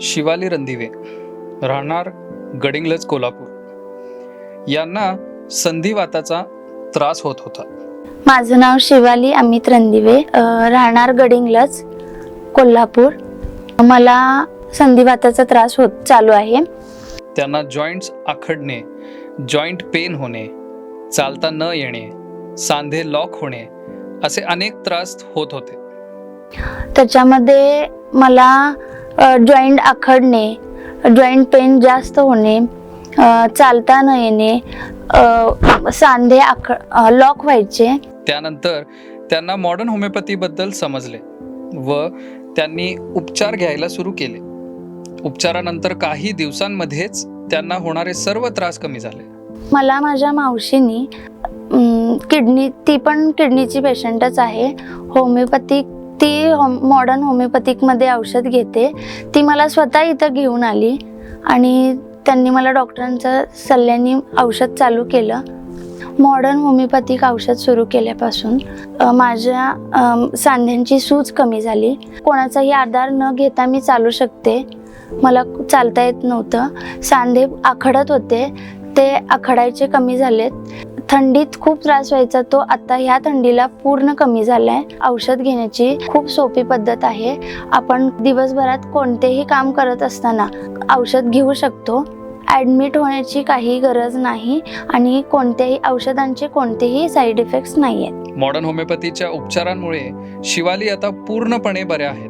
शिवाली रणदिवे राहणार गडिंग्लज कोल्हापूर. यांना संधिवाताचा त्रास होत होता. माझं नाव शिवाली अमित रणदिवे अ, राहणार गडिंग्लज कोल्हापूर. मला संधिवाताचा त्रास होत चालू आहे. त्यांना जॉईंट्स आखडणे जॉईंट पेन होणे चालता न येणे सांधे लॉक होणे असे अनेक त्रास होत होते. त्याच्यामध्ये मला जॉईंट आखडणे जॉईंट पेन जास्त होणे चालता न येणे सांधे आख लॉक व्हायचे. त्यानंतर त्यांना मॉडर्न होमिओपॅथीबद्दल समजले व त्यांनी उपचार घ्यायला सुरू केले. उपचारानंतर काही दिवसांमध्येच त्यांना होणारे सर्व त्रास कमी झाले. मला माझ्या मावशीनी किडनी ती पण किडनीची पेशंटच आहे. होमिओपॅथिक ती मॉडर्न होमिओपॅथिकमध्ये औषध घेते. ती मला स्वतः इथं घेऊन आली आणि त्यांनी मला डॉक्टरांच्या सल्ल्याने औषध चालू केलं. मॉडर्न होमिओपॅथिक औषध सुरू केल्यापासून माझ्या सांध्यांची सूज कमी झाली. कोणाचाही आधार न घेता मी चालू शकते. मला चालता येत नव्हतं. सांधे आखडत होते. ते आखडायचे कमी झालेत. थंडीत खूप त्रास व्हायचा तो आता ह्या थंडीला पूर्ण कमी झालाय. औषध घेण्याची खूप सोपी पद्धत आहे. आपण दिवसभरात कोणतेही काम करत असताना औषध घेऊ शकतो. ॲडमिट होण्याची काही गरज नाही आणि कोणत्याही औषधांचे कोणतेही साईड इफेक्ट्स नाही आहेत मॉडर्न होमिओपॅथीच्या उपचारांमुळे शिवाली आता पूर्णपणे बऱ्या आहेत.